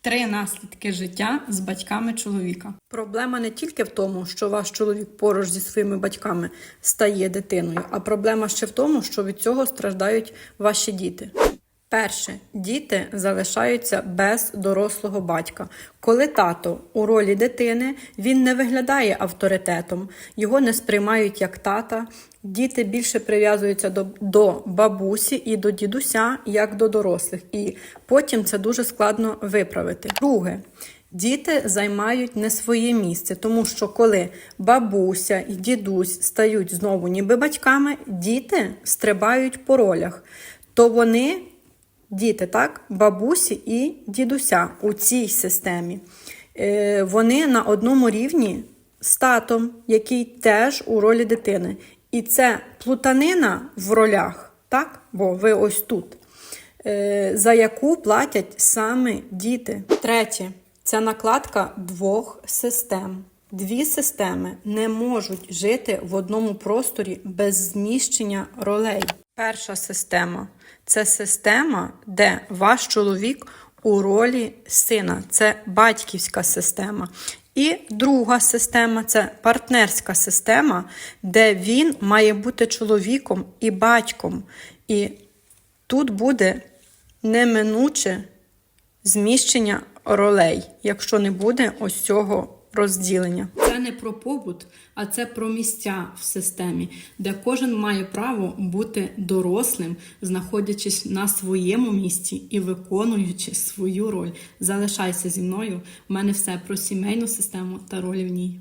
Три наслідки життя з батьками чоловіка. Проблема не тільки в тому, що ваш чоловік поруч зі своїми батьками стає дитиною, а проблема ще в тому, що від цього страждають ваші діти. Перше, діти залишаються без дорослого батька. Коли тато у ролі дитини, він не виглядає авторитетом, його не сприймають як тата. Діти більше прив'язуються до, до бабусі і до дідуся, як до дорослих, і потім це дуже складно виправити. Друге, Діти займають не своє місце, тому що коли бабуся і дідусь стають знову ніби батьками, діти стрибають по ролях, то вони діти, так, бабусі і дідуся у цій системі. Е, вони на одному рівні з татом, який теж у ролі дитини. І це плутанина в ролях, так? Бо ви ось тут, е, за яку платять саме діти. Третє це накладка двох систем. Дві системи не можуть жити в одному просторі без зміщення ролей. Перша система це система, де ваш чоловік у ролі сина, це батьківська система. І друга система це партнерська система, де він має бути чоловіком і батьком. І тут буде неминуче зміщення ролей, якщо не буде ось цього розділення. Не про побут, а це про місця в системі, де кожен має право бути дорослим, знаходячись на своєму місці і виконуючи свою роль. Залишайся зі мною. У мене все про сімейну систему та ролі в ній.